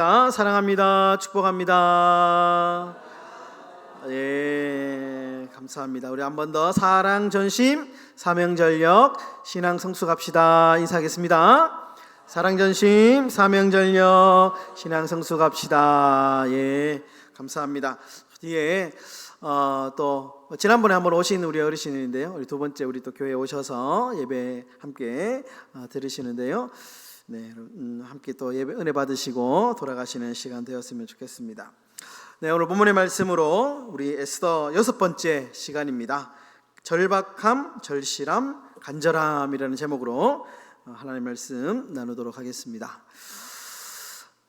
자, 사랑합니다. 축복합니다. 예, 감사합니다. 우리 한 번 더 사랑 전심 사명 전력 신앙 성수 갑시다. 인사하겠습니다. 사랑 전심 사명 전력 신앙 성수 갑시다. 예, 감사합니다. 뒤에 어, 또 지난번에 한번 오신 우리 어르신인데요. 우리 두 번째 우리 또 교회 오셔서 예배 함께 어, 들으시는데요. 네, 음, 함께 또 예배 은혜 받으시고 돌아가시는 시간 되었으면 좋겠습니다. 네, 오늘 본문의 말씀으로 우리 에스더 여섯 번째 시간입니다. 절박함, 절실함, 간절함이라는 제목으로 어, 하나님 말씀 나누도록 하겠습니다.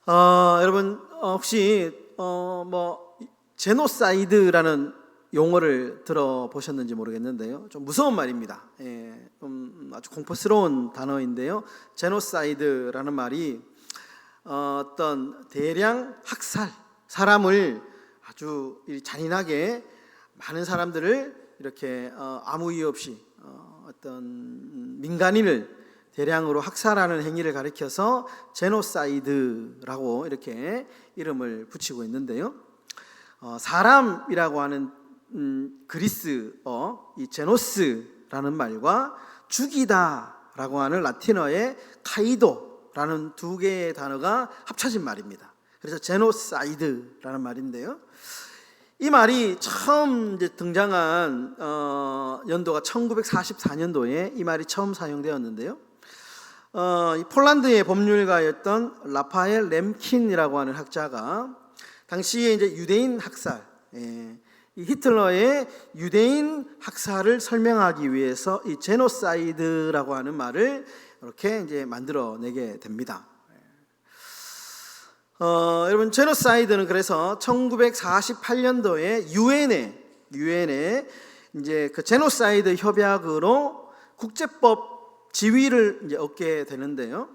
어, 여러분 어, 혹시 어, 뭐 제노사이드라는 용어를 들어보셨는지 모르겠는데요. 좀 무서운 말입니다. 예, 좀 아주 공포스러운 단어인데요. 제노사이드라는 말이 어, 어떤 대량 학살, 사람을 아주 이 잔인하게 많은 사람들을 이렇게 어, 아무 이유 없이 어, 어떤 민간인을 대량으로 학살하는 행위를 가리켜서 제노사이드라고 이렇게 이름을 붙이고 있는데요. 어, 사람이라고 하는 음, 그리스어 이 제노스라는 말과 죽이다라고 하는 라틴어의 카이도라는 두 개의 단어가 합쳐진 말입니다. 그래서 제노사이드라는 말인데요. 이 말이 처음 등장한 어, 연도가 1944년도에 이 말이 처음 사용되었는데요. 어, 이 폴란드의 법률가였던 라파엘 렘킨이라고 하는 학자가 당시에 이제 유대인 학살, 예, 이 히틀러의 유대인 학살을 설명하기 위해서 이 제노사이드라고 하는 말을 이렇게 이제 만들어내게 됩니다. 어, 여러분 제노사이드는 그래서 1948년도에 유엔에 유엔에 이제 그 제노사이드 협약으로 국제법 지위를 이제 얻게 되는데요.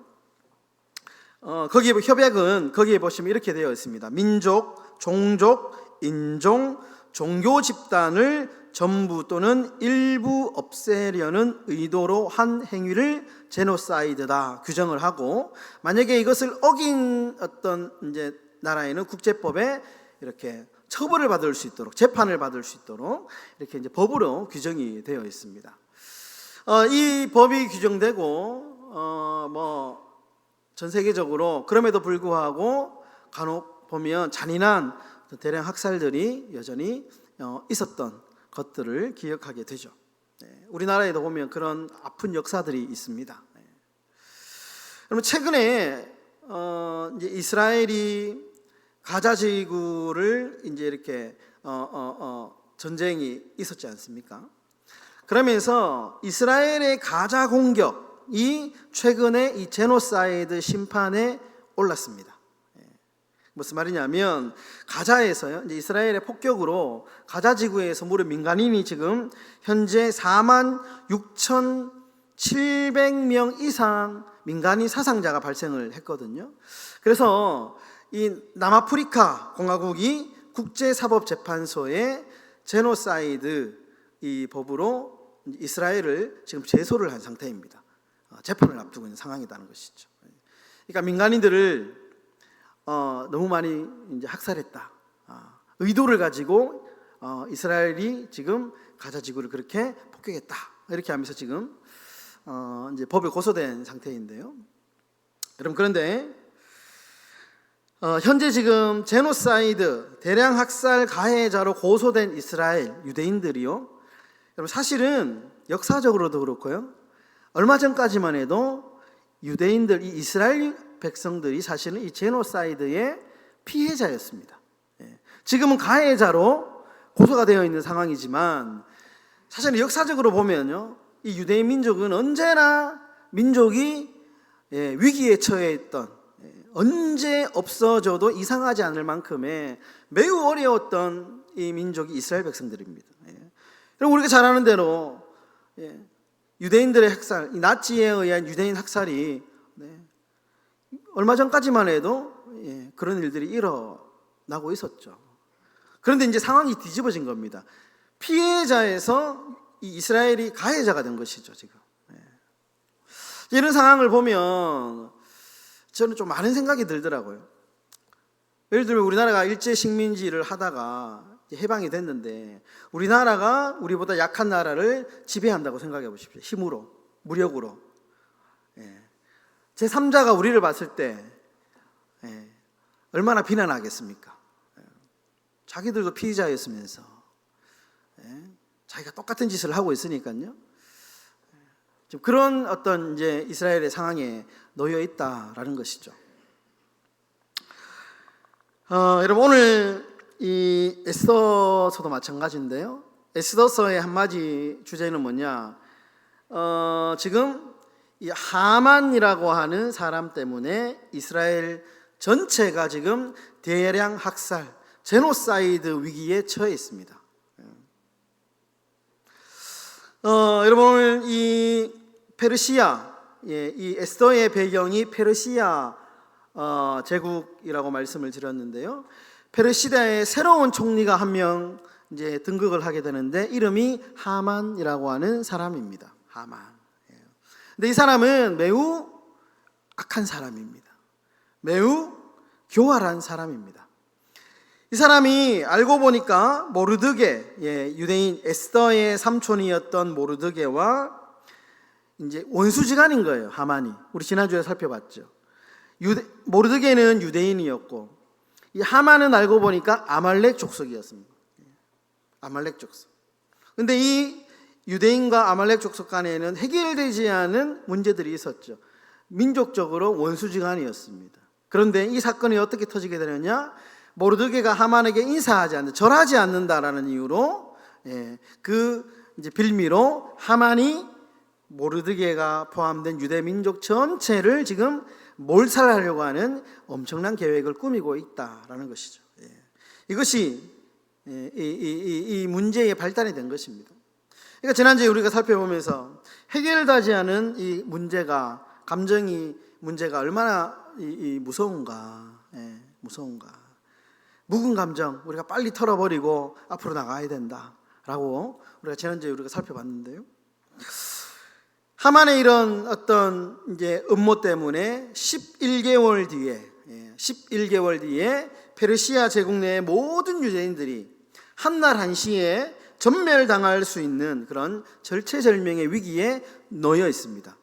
어, 거기에 보- 협약은 거기에 보시면 이렇게 되어 있습니다. 민족, 종족, 인종, 종교 집단을 전부 또는 일부 없애려는 의도로 한 행위를 제노사이드다 규정을 하고 만약에 이것을 어긴 어떤 이제 나라에는 국제법에 이렇게 처벌을 받을 수 있도록 재판을 받을 수 있도록 이렇게 이제 법으로 규정이 되어 있습니다. 어, 이 법이 규정되고 어, 뭐 전 세계적으로 그럼에도 불구하고 간혹 보면 잔인한 대량 학살들이 여전히 어, 있었던 것들을 기억하게 되죠. 네, 우리나라에도 보면 그런 아픈 역사들이 있습니다. 네. 그러면 최근에 어, 이제 이스라엘이 가자 지구를 이제 이렇게 어, 전쟁이 있었지 않습니까? 그러면서 이스라엘의 가자 공격이 최근에 이 제노사이드 심판에 올랐습니다. 예. 무슨 말이냐면 가자에서요, 이제 이스라엘의 폭격으로 가자 지구에서 무려 민간인이 지금 현재 4만 6,700명 이상 민간인 사상자가 발생을 했거든요. 그래서 이 남아프리카 공화국이 국제사법재판소에 제노사이드 이 법으로 이스라엘을 지금 제소를 한 상태입니다. 어, 재판을 앞두고 있는 상황이라는 것이죠. 그러니까 민간인들을 어, 너무 많이 이제 학살했다. 아, 의도를 가지고 어, 이스라엘이 지금 가자 지구를 그렇게 폭격했다. 이렇게 하면서 지금 어, 이제 법에 고소된 상태인데요. 여러분 그런데 어, 현재 지금 제노사이드 대량 학살 가해자로 고소된 이스라엘 유대인들이요. 여러분 사실은 역사적으로도 그렇고요. 얼마 전까지만 해도 유대인들 이 이스라엘 백성들이 사실은 이 제노사이드의 피해자였습니다. 예. 지금은 가해자로 고소가 되어 있는 상황이지만 사실은 역사적으로 보면요. 이 유대인 민족은 언제나 민족이 예, 위기에 처해 있던 예, 언제 없어져도 이상하지 않을 만큼의 매우 어려웠던 이 민족이 이스라엘 백성들입니다. 예. 그럼 우리가 잘 아는 대로 예, 유대인들의 학살, 이 나치에 의한 유대인 학살이 네, 얼마 전까지만 해도 예, 그런 일들이 일어나고 있었죠. 그런데 이제 상황이 뒤집어진 겁니다. 피해자에서 이 이스라엘이 가해자가 된 것이죠, 지금. 예. 이런 상황을 보면 저는 좀 많은 생각이 들더라고요. 예를 들면 우리나라가 일제 식민지를 하다가 해방이 됐는데 우리나라가 우리보다 약한 나라를 지배한다고 생각해 보십시오. 힘으로, 무력으로. 예. 제 3자가 우리를 봤을 때 예. 얼마나 비난하겠습니까? 예. 자기들도 피의자였으면서 예. 자기가 똑같은 짓을 하고 있으니까요. 지금 그런 어떤 이제 이스라엘의 상황에 놓여 있다라는 것이죠. 어, 여러분 오늘 이 에스더서도 마찬가지인데요. 에스더서의 한마디 주제는 뭐냐? 어, 지금 이 하만이라고 하는 사람 때문에 이스라엘 전체가 지금 대량 학살, 제노사이드 위기에 처해 있습니다. 어, 여러분 오늘 이 페르시아, 예, 이 에스더의 배경이 페르시아 어, 제국이라고 말씀을 드렸는데요. 페르시아의 새로운 총리가 한 명 이제 등극을 하게 되는데 이름이 하만이라고 하는 사람입니다. 하만. 예. 근데 이 사람은 매우 악한 사람입니다. 매우 교활한 사람입니다. 이 사람이 알고 보니까 모르드게 예, 유대인 에스더의 삼촌이었던 모르드게와 이제 원수지간인 거예요. 하만이. 우리 지난주에 살펴봤죠. 유대, 모르드게는 유대인이었고 이 하만은 알고 보니까 아말렉 족속이었습니다. 아말렉 족속. 근데 이 유대인과 아말렉 족속 간에는 해결되지 않은 문제들이 있었죠. 민족적으로 원수지간이었습니다. 그런데 이 사건이 어떻게 터지게 되느냐? 모르드게가 하만에게 인사하지 않는, 절하지 않는다라는 이유로 예, 그 이제 빌미로 하만이 모르드게가 포함된 유대 민족 전체를 지금 몰살하려고 하는 엄청난 계획을 꾸미고 있다라는 것이죠. 예. 이것이 예, 이, 이, 이, 이 문제의 발단이 된 것입니다. 그러니까 지난주에 우리가 살펴보면서 해결되지 않은 이 문제가 감정이 문제가 얼마나 이, 이 무서운가, 예, 무서운가. 묵은 감정 우리가 빨리 털어버리고 앞으로 나가야 된다라고 우리가 지난주에 우리가 살펴봤는데요. 하만의 이런 어떤 이제 음모 때문에 11개월 뒤에 예, 11개월 뒤에 페르시아 제국 내의 모든 유대인들이 한날 한시에 전멸당할 수 있는 그런 절체절명의 위기에 놓여 있습니다.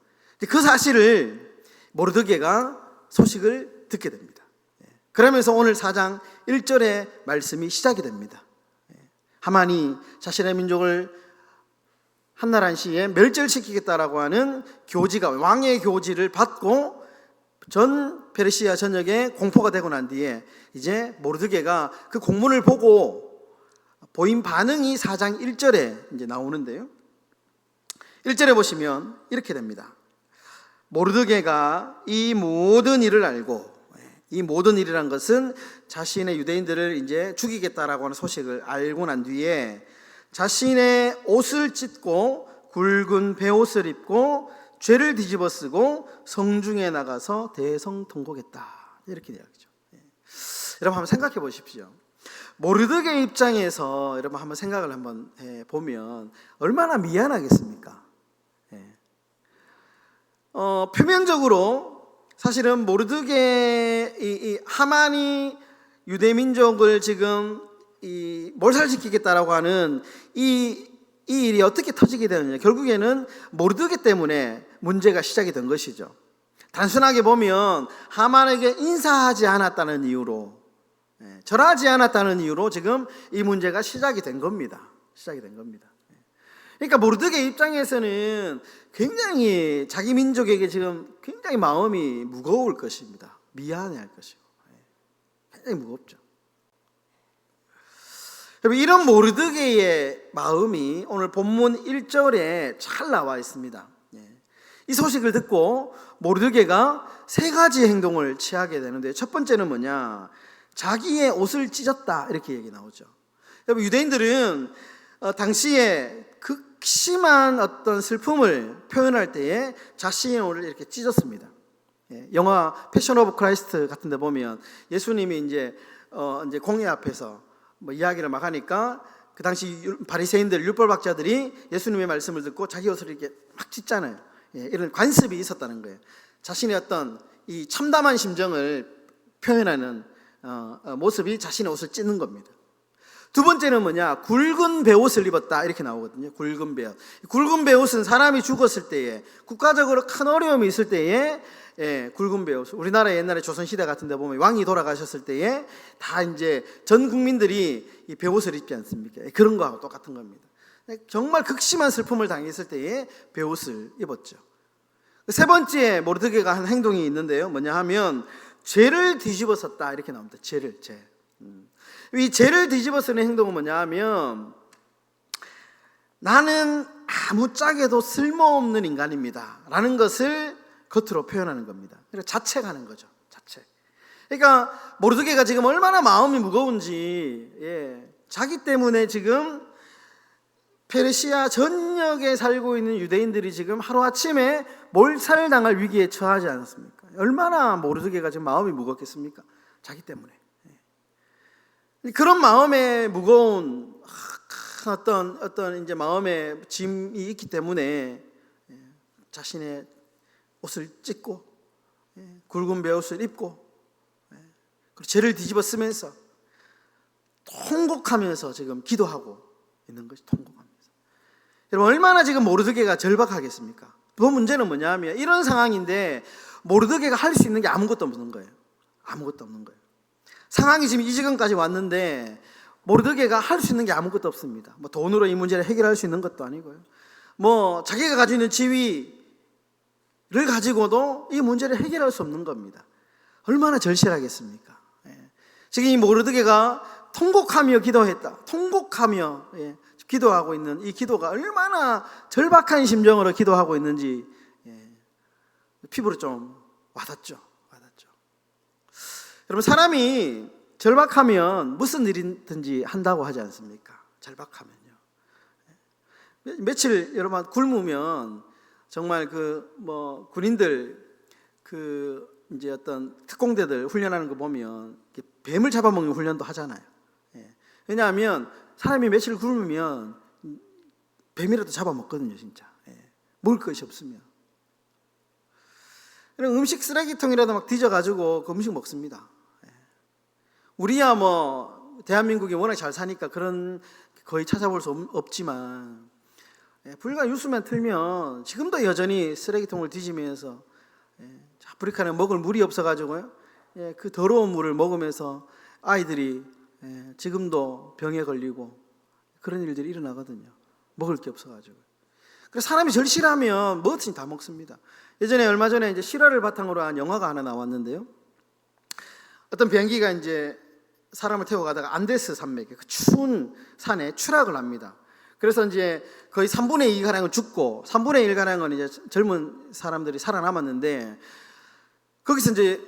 그 사실을 모르드게가 소식을 듣게 됩니다. 예, 그러면서 오늘 4장 1절의 말씀이 시작이 됩니다. 예, 하만이 자신의 민족을 한날 한시에 멸절시키겠다라고 하는 교지가 왕의 교지를 받고 전 페르시아 전역에 공포가 되고 난 뒤에 이제 모르드게가 그 공문을 보고 보인 반응이 4장 1절에 이제 나오는데요. 1절에 보시면 이렇게 됩니다. 모르드게가 이 모든 일을 알고 이 모든 일이란 것은 자신의 유대인들을 이제 죽이겠다라고 하는 소식을 알고 난 뒤에 자신의 옷을 찢고 굵은 베옷을 입고 죄를 뒤집어 쓰고 성중에 나가서 대성통곡했다. 이렇게 이야기죠. 예. 여러분 한번 생각해 보십시오. 모르드게 입장에서 여러분 한번 생각을 한번 해 보면 얼마나 미안하겠습니까? 예. 어, 표면적으로 사실은 모르드게 이, 이 하만이 유대 민족을 지금 이 몰살시키겠다라고 하는 이, 이 일이 어떻게 터지게 되느냐. 결국에는 모르드게 때문에 문제가 시작이 된 것이죠. 단순하게 보면 하만에게 인사하지 않았다는 이유로 예, 절하지 않았다는 이유로 지금 이 문제가 시작이 된 겁니다. 시작이 된 겁니다. 예. 그러니까 모르드게 입장에서는 굉장히 자기 민족에게 지금 굉장히 마음이 무거울 것입니다. 미안해할 것이고 예. 굉장히 무겁죠. 이런 모르드게의 마음이 오늘 본문 1절에 잘 나와 있습니다. 예. 이 소식을 듣고 모르드게가 세 가지 행동을 취하게 되는데 첫 번째는 뭐냐? 자기의 옷을 찢었다 이렇게 얘기 나오죠. 여러분 유대인들은 어, 당시에 극심한 어떤 슬픔을 표현할 때에 자신의 옷을 이렇게 찢었습니다. 예. 영화 패션 오브 크라이스트 같은 데 보면 예수님이 이제 어, 이제 공회 앞에서 뭐 이야기를 막 하니까 그 당시 바리새인들 율법학자들이 예수님의 말씀을 듣고 자기 옷을 이렇게 막 찢잖아요. 예, 이런 관습이 있었다는 거예요. 자신의 어떤 이 참담한 심정을 표현하는 모습이 자신의 옷을 찢는 겁니다. 두 번째는 뭐냐? 굵은 베옷을 입었다 이렇게 나오거든요. 굵은 베옷. 굵은 베옷은 사람이 죽었을 때에 국가적으로 큰 어려움이 있을 때에 예, 굵은 베옷. 우리나라 옛날에 조선 시대 같은 데 보면 왕이 돌아가셨을 때에 다 이제 전 국민들이 이 베옷을 입지 않습니까? 예, 그런 거하고 똑같은 겁니다. 정말 극심한 슬픔을 당했을 때에 베옷을 입었죠. 세 번째 모르드게가 한 행동이 있는데요. 뭐냐 하면 죄를 뒤집어 썼다 이렇게 나옵니다. 죄를 죄. 음. 이 죄를 뒤집어 쓰는 행동은 뭐냐 하면 나는 아무 짝에도 쓸모없는 인간입니다. 라는 것을 겉으로 표현하는 겁니다. 그러니까 자책하는 거죠. 자책. 그러니까 모르드게가 지금 얼마나 마음이 무거운지 예, 자기 때문에 지금 페르시아 전역에 살고 있는 유대인들이 지금 하루아침에 몰살을 당할 위기에 처하지 않았습니까? 얼마나 모르드게가 지금 마음이 무겁겠습니까? 자기 때문에. 예. 그런 마음에 무거운 어떤 어떤 이제 마음의 짐이 있기 때문에 예, 자신의 옷을 찢고 예, 굵은 베옷을 입고 죄를 뒤집어 쓰면서 통곡하면서 지금 기도하고 있는 것이 통곡합니다. 여러분 얼마나 지금 모르드게가 절박하겠습니까? 그 문제는 뭐냐면 이런 상황인데 모르드게가 할 수 있는 게 아무것도 없는 거예요. 아무것도 없는 거예요. 상황이 지금 이 지경까지 왔는데 모르드게가 할 수 있는 게 아무것도 없습니다. 뭐 돈으로 이 문제를 해결할 수 있는 것도 아니고요. 뭐 자기가 가지고 있는 지위를 가지고도 이 문제를 해결할 수 없는 겁니다. 얼마나 절실하겠습니까? 예. 지금 이 모르드게가 통곡하며 기도했다. 통곡하며 예. 기도하고 있는 이 기도가 얼마나 절박한 심정으로 기도하고 있는지 예, 피부로 좀 와닿죠. 와닿죠. 여러분 사람이 절박하면 무슨 일이든지 한다고 하지 않습니까? 절박하면요. 예. 며칠 여러분 굶으면 정말 그 뭐 군인들 그 이제 어떤 특공대들 훈련하는 거 보면 뱀을 잡아먹는 훈련도 하잖아요. 예. 왜냐하면 사람이 며칠 굶으면 뱀이라도 잡아먹거든요, 진짜. 예. 먹을 것이 없으면. 음식 쓰레기통이라도 막 뒤져가지고 그 음식 먹습니다. 예. 우리야 뭐, 대한민국이 워낙 잘 사니까 그런 거의 찾아볼 수 없, 지만 예. 불과 뉴스만 틀면 지금도 여전히 쓰레기통을 뒤지면서 예. 아프리카는 먹을 물이 없어가지고요. 예. 그 더러운 물을 먹으면서 아이들이 예, 지금도 병에 걸리고 그런 일들이 일어나거든요. 먹을 게 없어가지고. 그래서 사람이 절실하면 뭐든지 다 먹습니다. 예전에 얼마 전에 이제 실화를 바탕으로 한 영화가 하나 나왔는데요. 어떤 비행기가 이제 사람을 태워 가다가 안데스 산맥에 그 추운 산에 추락을 합니다. 그래서 이제 거의 3분의 2 가량은 죽고 3분의 1 가량은 이제 젊은 사람들이 살아남았는데 거기서 이제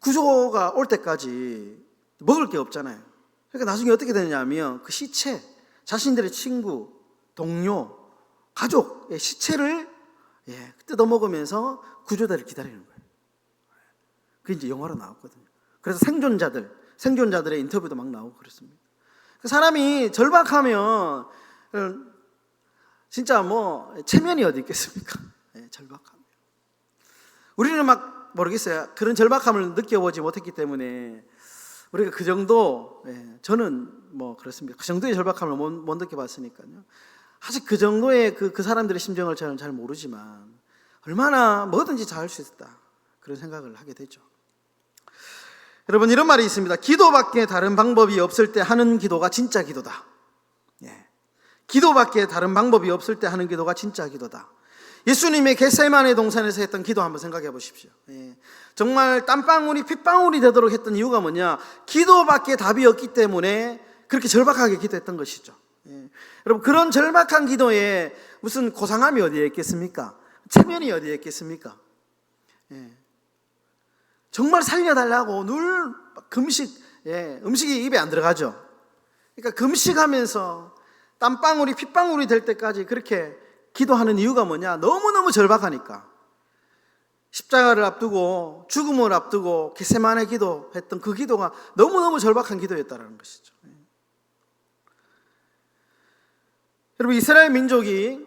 구조가 올 때까지 먹을 게 없잖아요. 그러니까 나중에 어떻게 되냐면 그 시체, 자신들의 친구, 동료, 가족의 시체를 예, 뜯어 먹으면서 구조대를 기다리는 거예요. 그게 이제 영화로 나왔거든요. 그래서 생존자들, 생존자들의 인터뷰도 막 나오고 그렇습니다. 그 사람이 절박하면 진짜 뭐 체면이 어디 있겠습니까? 예, 절박하면. 우리는 막 모르겠어요. 그런 절박함을 느껴보지 못했기 때문에 우리가 그 정도, 예, 저는 뭐 그렇습니다. 그 정도의 절박함을 못, 못 느껴봤으니까요. 아직 그 정도의 그, 그 사람들의 심정을 저는 잘 모르지만 얼마나 뭐든지 잘 할 수 있다. 그런 생각을 하게 되죠. 여러분 이런 말이 있습니다. 기도밖에 다른 방법이 없을 때 하는 기도가 진짜 기도다. 예. 기도밖에 다른 방법이 없을 때 하는 기도가 진짜 기도다. 예수님의 겟세만의 동산에서 했던 기도 한번 생각해 보십시오. 예. 정말 땀방울이 핏방울이 되도록 했던 이유가 뭐냐? 기도밖에 답이 없기 때문에 그렇게 절박하게 기도했던 것이죠. 예. 여러분 그런 절박한 기도에 무슨 고상함이 어디에 있겠습니까? 체면이 어디에 있겠습니까? 예. 정말 살려달라고 늘 금식, 예, 음식이 입에 안 들어가죠. 그러니까 금식하면서 땀방울이 핏방울이 될 때까지 그렇게 기도하는 이유가 뭐냐? 너무너무 절박하니까. 십자가를 앞두고 죽음을 앞두고 게세만의 기도했던 그 기도가 너무너무 절박한 기도였다는 것이죠. 여러분 이스라엘 민족이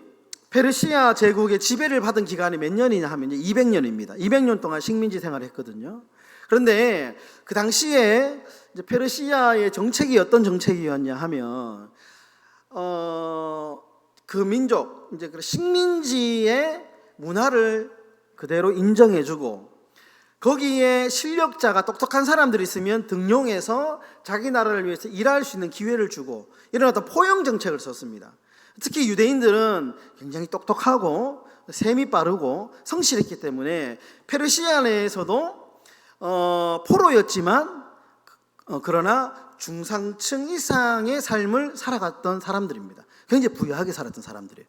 페르시아 제국의 지배를 받은 기간이 몇 년이냐 하면 200년입니다. 200년 동안 식민지 생활을 했거든요. 그런데 그 당시에 페르시아의 정책이 어떤 정책이었냐 하면 어, 그 민족 이제 그 식민지의 문화를 그대로 인정해주고 거기에 실력자가 똑똑한 사람들이 있으면 등용해서 자기 나라를 위해서 일할 수 있는 기회를 주고 이런 어떤 포용 정책을 썼습니다. 특히 유대인들은 굉장히 똑똑하고 셈이 빠르고 성실했기 때문에 페르시아 내에서도 어, 포로였지만 어, 그러나 중상층 이상의 삶을 살아갔던 사람들입니다. 굉장히 부유하게 살았던 사람들이에요.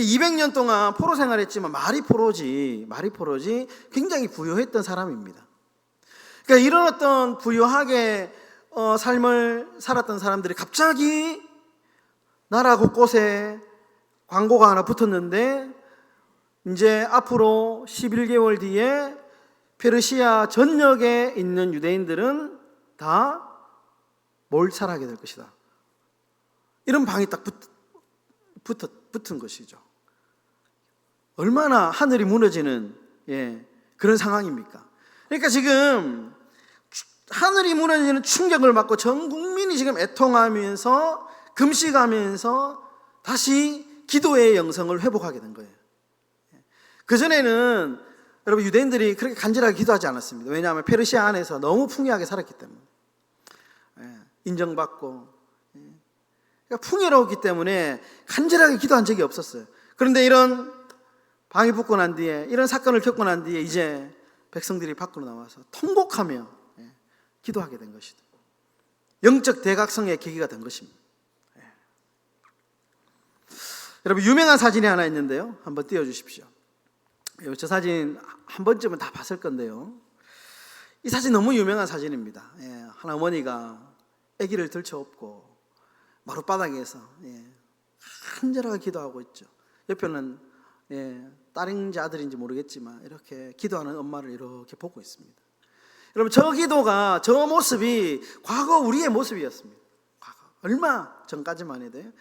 200년 동안 포로 생활했지만 말이 포로지, 말이 포로지 굉장히 부유했던 사람입니다. 그러니까 이런 어떤 부유하게 어, 삶을 살았던 사람들이 갑자기 나라 곳곳에 광고가 하나 붙었는데 이제 앞으로 11개월 뒤에 페르시아 전역에 있는 유대인들은 다 몰살하게 될 것이다. 이런 방이 딱 붙, 붙, 붙은 것이죠. 얼마나 하늘이 무너지는 예, 그런 상황입니까? 그러니까 지금 추- 하늘이 무너지는 충격을 받고 전 국민이 지금 애통하면서 금식하면서 다시 기도의 영성을 회복하게 된 거예요. 그 전에는 여러분 유대인들이 그렇게 간절하게 기도하지 않았습니다. 왜냐하면 페르시아 안에서 너무 풍요하게 살았기 때문에 예, 인정받고 예. 그러니까 풍요로웠기 때문에 간절하게 기도한 적이 없었어요. 그런데 이런 방이 붙고 난 뒤에 이런 사건을 겪고 난 뒤에 이제 백성들이 밖으로 나와서 통곡하며 예, 기도하게 된 것이다. 영적 대각성의 계기가 된 것입니다. 예. 여러분 유명한 사진이 하나 있는데요. 한번 띄워 주십시오. 예, 저 사진 한 번쯤은 다 봤을 건데요. 이 사진 너무 유명한 사진입니다. 예, 한 어머니가 아기를 들쳐업고 마룻바닥에서 예, 간절하게 기도하고 있죠. 옆에는 예, 딸인지 아들인지 모르겠지만 이렇게 기도하는 엄마를 이렇게 보고 있습니다. 여러분 저 기도가 저 모습이 과거 우리의 모습이었습니다. 과거 얼마 전까지만 해도요.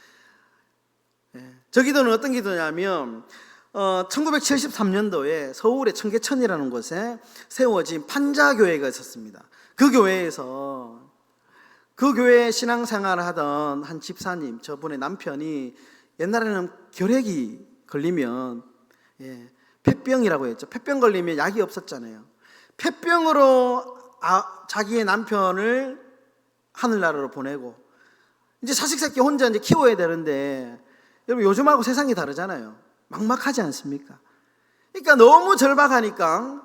예, 저 기도는 어떤 기도냐면 어, 1973년도에 서울의 청계천이라는 곳에 세워진 판자교회가 있었습니다. 그 교회에서 그 교회 신앙생활을 하던 한 집사님, 저분의 남편이 옛날에는 결핵이 걸리면 예, 폐병이라고 했죠. 폐병 걸리면 약이 없었잖아요. 폐병으로 아, 자기의 남편을 하늘나라로 보내고 이제 자식 새끼 혼자 이제 키워야 되는데 여러분 요즘하고 세상이 다르잖아요. 막막하지 않습니까? 그러니까 너무 절박하니까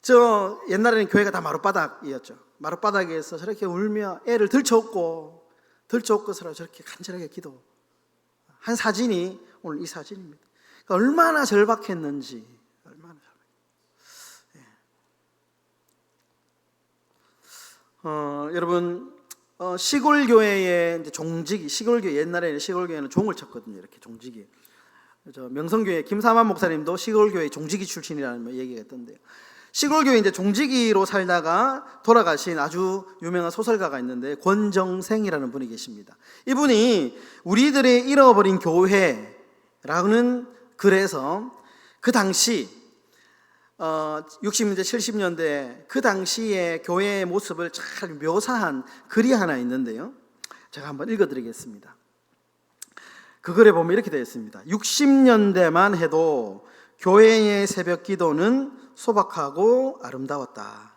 저 옛날에는 교회가 다 마룻바닥이었죠. 마룻바닥에서 저렇게 울며 애를 들쳐업고 들쳐업고서라 저렇게 간절하게 기도 한 사진이 오늘 이 사진입니다. 그러니까 얼마나 절박했는지 얼마나 절박. 예. 어, 여러분 어, 시골 교회의 종직이 시골 교회 옛날에는 시골 교회는 종을 쳤거든요. 이렇게 종직이. 저 명성교회 김사만 목사님도 시골 교회 종직이 출신이라는 얘기가 있던데요. 시골 교회 이제 종직이로 살다가 돌아가신 아주 유명한 소설가가 있는데 권정생이라는 분이 계십니다. 이분이 우리들의 잃어버린 교회라는 글에서 그 당시 어, 60년대 70년대 그 당시의 교회의 모습을 잘 묘사한 글이 하나 있는데요. 제가 한번 읽어드리겠습니다. 그 글에 보면 이렇게 되어 있습니다. 60년대만 해도 교회의 새벽 기도는 소박하고 아름다웠다.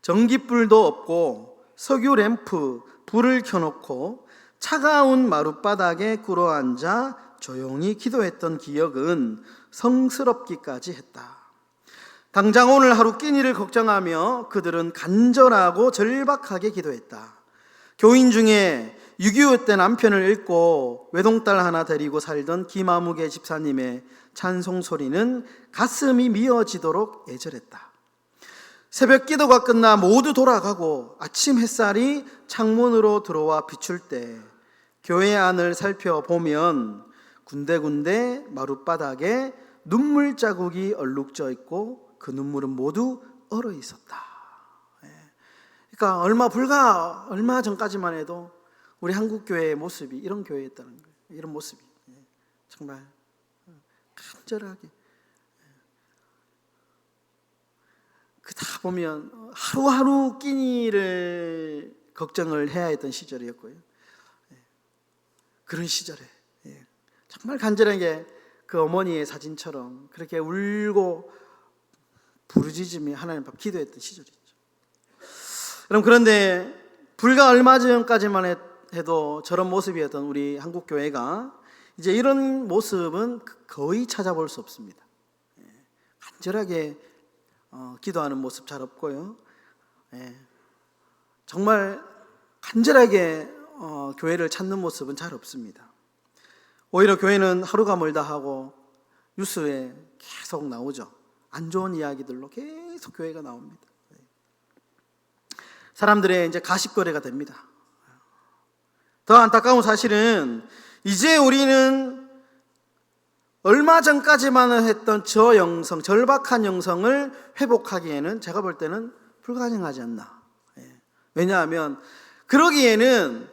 전기불도 없고 석유 램프, 불을 켜놓고 차가운 마룻바닥에 꿇어앉아 조용히 기도했던 기억은 성스럽기까지 했다. 당장 오늘 하루 끼니를 걱정하며 그들은 간절하고 절박하게 기도했다. 교인 중에 6.25 때 남편을 잃고 외동딸 하나 데리고 살던 김아무개 집사님의 찬송 소리는 가슴이 미어지도록 애절했다. 새벽 기도가 끝나 모두 돌아가고 아침 햇살이 창문으로 들어와 비출 때 교회 안을 살펴보면 군데군데 마룻바닥에 눈물 자국이 얼룩져 있고 그 눈물은 모두 얼어 있었다. 예. 그러니까 얼마 불과 얼마 전까지만 해도 우리 한국 교회의 모습이 이런 교회였다는 거예요. 이런 모습이 예. 정말 간절하게 그 다 보면 하루하루 끼니를 걱정을 해야 했던 시절이었고요. 예. 그런 시절에 예. 정말 간절하게 그 어머니의 사진처럼 그렇게 울고 부르짖으며 하나님 앞 기도했던 시절이죠. 여러분 그런데 불과 얼마 전까지만 해- 해도 저런 모습이었던 우리 한국 교회가 이제 이런 모습은 거의 찾아볼 수 없습니다. 예. 간절하게 어, 기도하는 모습 잘 없고요. 예. 정말 간절하게 어, 교회를 찾는 모습은 잘 없습니다. 오히려 교회는 하루가 멀다 하고 뉴스에 계속 나오죠. 안 좋은 이야기들로 계속 교회가 나옵니다. 네. 사람들의 이제 가십거리가 됩니다. 더 안타까운 사실은 이제 우리는 얼마 전까지만 했던 저 영성, 절박한 영성을 회복하기에는 제가 볼 때는 불가능하지 않나. 예. 왜냐하면 그러기에는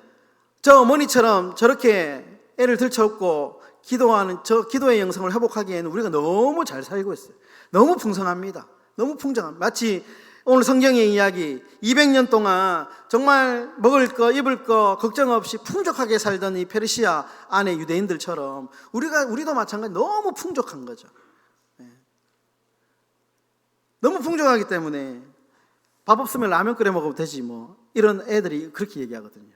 저 어머니처럼 저렇게 애를 들쳐업고 기도하는 저 기도의 영성을 회복하기에는 우리가 너무 잘 살고 있어요. 너무 풍성합니다. 너무 풍성합니다. 마치 오늘 성경의 이야기 200년 동안 정말 먹을 거 입을 거 걱정 없이 풍족하게 살던 이 페르시아 안의 유대인들처럼 우리가 우리도 마찬가지 너무 풍족한 거죠. 예. 너무 풍족하기 때문에 밥 없으면 라면 끓여 먹으면 되지 뭐 이런 애들이 그렇게 얘기하거든요.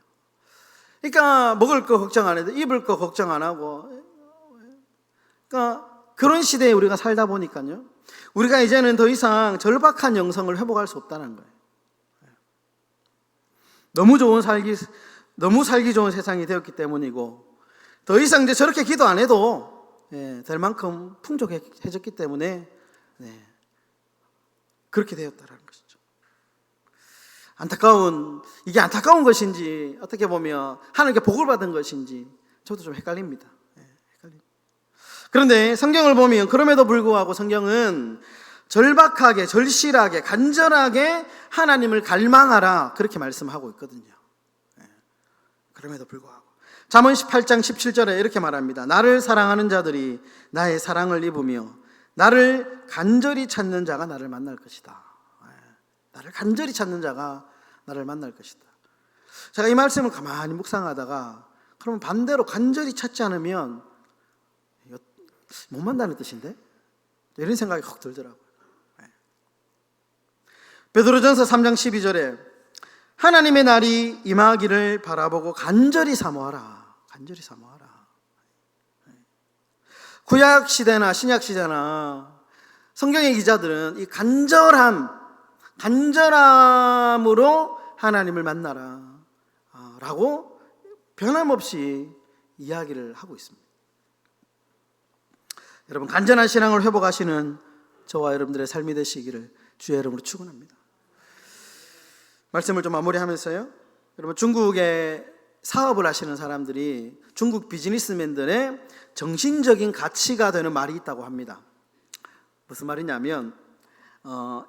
그러니까 먹을 거 걱정 안 해도 입을 거 걱정 안 하고 그러니까 그런 시대에 우리가 살다 보니까요. 우리가 이제는 더 이상 절박한 영성을 회복할 수 없다는 거예요. 너무 좋은 살기 너무 살기 좋은 세상이 되었기 때문이고 더 이상 이제 저렇게 기도 안 해도 예, 될 만큼 풍족해졌기 때문에 네, 그렇게 되었다라는 것이죠. 안타까운 이게 안타까운 것인지 어떻게 보면 하나님께 복을 받은 것인지 저도 좀 헷갈립니다. 그런데 성경을 보면 그럼에도 불구하고 성경은 절박하게 절실하게 간절하게 하나님을 갈망하라 그렇게 말씀하고 있거든요. 예, 그럼에도 불구하고 잠언 18장 17절에 이렇게 말합니다. 나를 사랑하는 자들이 나의 사랑을 입으며 나를 간절히 찾는 자가 나를 만날 것이다. 예, 나를 간절히 찾는 자가 나를 만날 것이다. 제가 이 말씀을 가만히 묵상하다가 그러면 반대로 간절히 찾지 않으면 못 만나는 뜻인데? 이런 생각이 확 들더라고요. 네. 베드로전서 3장 12절에 하나님의 날이 임하기를 바라보고 간절히 사모하라. 간절히 사모하라. 네. 구약 시대나 신약 시대나 성경의 기자들은 이 간절함, 간절함으로 하나님을 만나라. 아, 라고 변함없이 이야기를 하고 있습니다. 여러분 간절한 신앙을 회복하시는 저와 여러분들의 삶이 되시기를 주의 이름으로 축원합니다. 말씀을 좀 마무리하면서요. 여러분 중국에 사업을 하시는 사람들이 중국 비즈니스맨들의 정신적인 가치가 되는 말이 있다고 합니다. 무슨 말이냐면 어,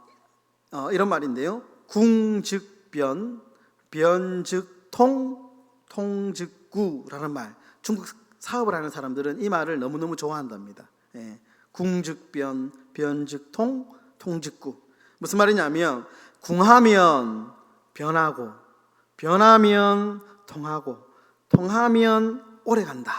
어, 이런 말인데요. 궁즉변, 변즉통, 통즉구라는 말. 중국 사업을 하는 사람들은 이 말을 너무너무 좋아한답니다. 예, 궁즉변, 변즉통, 통즉구. 무슨 말이냐면 궁하면 변하고 변하면 통하고 통하면 오래 간다.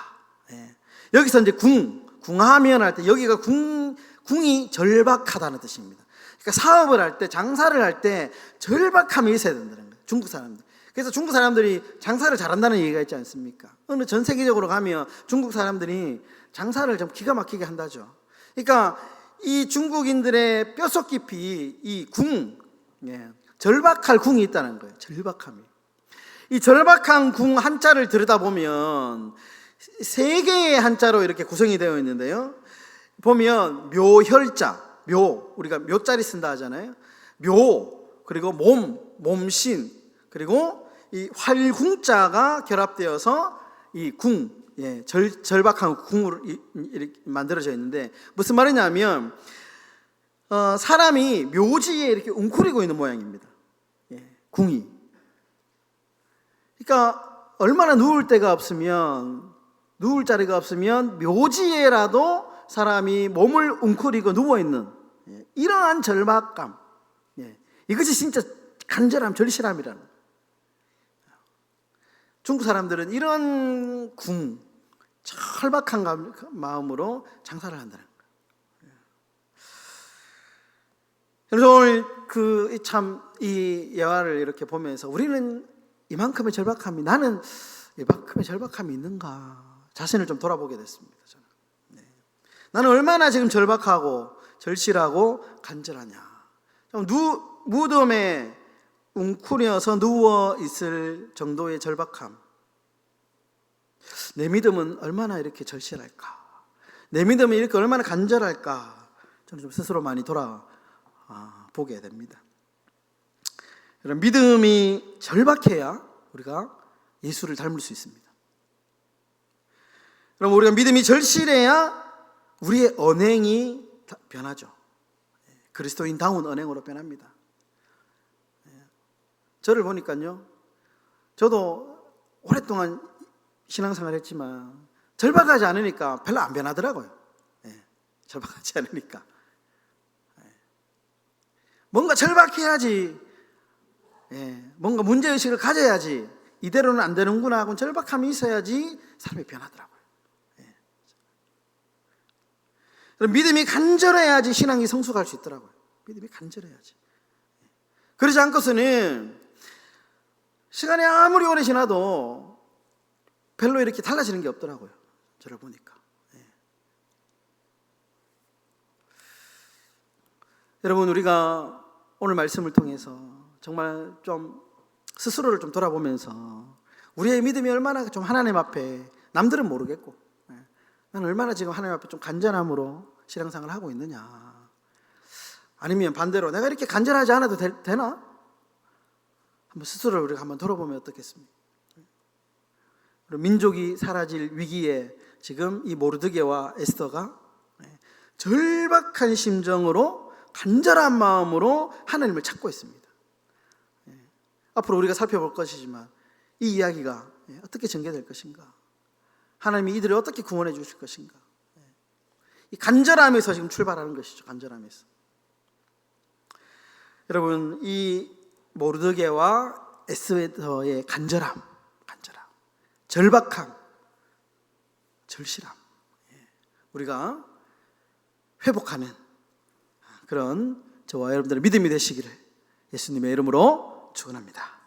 예. 여기서 이제 궁, 궁하면 할 때 여기가 궁, 궁이 절박하다는 뜻입니다. 그러니까 사업을 할 때, 장사를 할 때 절박함이 있어야 된다는 거예요. 중국 사람들. 그래서 중국 사람들이 장사를 잘한다는 얘기가 있지 않습니까? 어느 전 세계적으로 가면 중국 사람들이 장사를 좀 기가 막히게 한다죠. 그러니까 이 중국인들의 뼛속 깊이 이 궁, 예, 절박할 궁이 있다는 거예요. 절박함이. 이 절박한 궁 한자를 들여다보면 세 개의 한자로 이렇게 구성이 되어 있는데요. 보면 묘혈자, 묘, 우리가 묘자리 쓴다 하잖아요. 묘, 그리고 몸, 몸신, 그리고 이 활궁자가 결합되어서 이 궁, 예, 절, 절박한 궁으로 이렇게 만들어져 있는데 무슨 말이냐면 어, 사람이 묘지에 이렇게 웅크리고 있는 모양입니다. 예, 궁이. 그러니까 얼마나 누울 데가 없으면 누울 자리가 없으면 묘지에라도 사람이 몸을 웅크리고 누워 있는 예, 이러한 절박감. 예, 이것이 진짜 간절함, 절실함이라는. 중국 사람들은 이런 궁, 철박한 감- 마음으로 장사를 한다는 거예요. 그래서 오늘 그 참 이 예화를 이렇게 보면서 우리는 이만큼의 절박함이 나는 이만큼의 절박함이 있는가 자신을 좀 돌아보게 됐습니다. 저는. 네. 나는 얼마나 지금 절박하고 절실하고 간절하냐. 좀 누, 무덤에 웅크려서 누워 있을 정도의 절박함. 내 믿음은 얼마나 이렇게 절실할까? 내 믿음이 이렇게 얼마나 간절할까? 저는 좀 스스로 많이 돌아보게 됩니다. 여러분, 믿음이 절박해야 우리가 예수를 닮을 수 있습니다. 그럼 우리가 믿음이 절실해야 우리의 언행이 다- 변하죠. 그리스도인다운 언행으로 변합니다. 저를 보니까요. 저도 오랫동안 신앙생활 했지만 절박하지 않으니까 별로 안 변하더라고요. 예, 절박하지 않으니까. 예. 뭔가 절박해야지. 예, 뭔가 문제의식을 가져야지. 이대로는 안 되는구나 하고 절박함이 있어야지 사람이 변하더라고요. 예. 그럼 믿음이 간절해야지 신앙이 성숙할 수 있더라고요. 믿음이 간절해야지. 그러지 않고서는 시간이 아무리 오래 지나도 별로 이렇게 달라지는 게 없더라고요. 저를 보니까. 예. 여러분 우리가 오늘 말씀을 통해서 정말 좀 스스로를 좀 돌아보면서 우리의 믿음이 얼마나 좀 하나님 앞에 남들은 모르겠고 예. 나는 얼마나 지금 하나님 앞에 좀 간절함으로 신앙생활을 하고 있느냐 아니면 반대로 내가 이렇게 간절하지 않아도 되, 되나? 한번 스스로를 우리가 한번 돌아보면 어떻겠습니까? 민족이 사라질 위기에 지금 이 모르드게와 에스더가 네, 절박한 심정으로 간절한 마음으로 하나님을 찾고 있습니다. 예, 앞으로 우리가 살펴볼 것이지만 이 이야기가 예, 어떻게 전개될 것인가? 하나님이 이들을 어떻게 구원해 주실 것인가? 예, 이 간절함에서 지금 출발하는 것이죠. 간절함에서. 여러분 이 모르드게와 에스더의 간절함, 절박함, 절실함, 예, 우리가 회복하는 그런 저와 여러분들의 믿음이 되시기를 예수님의 이름으로 축원합니다.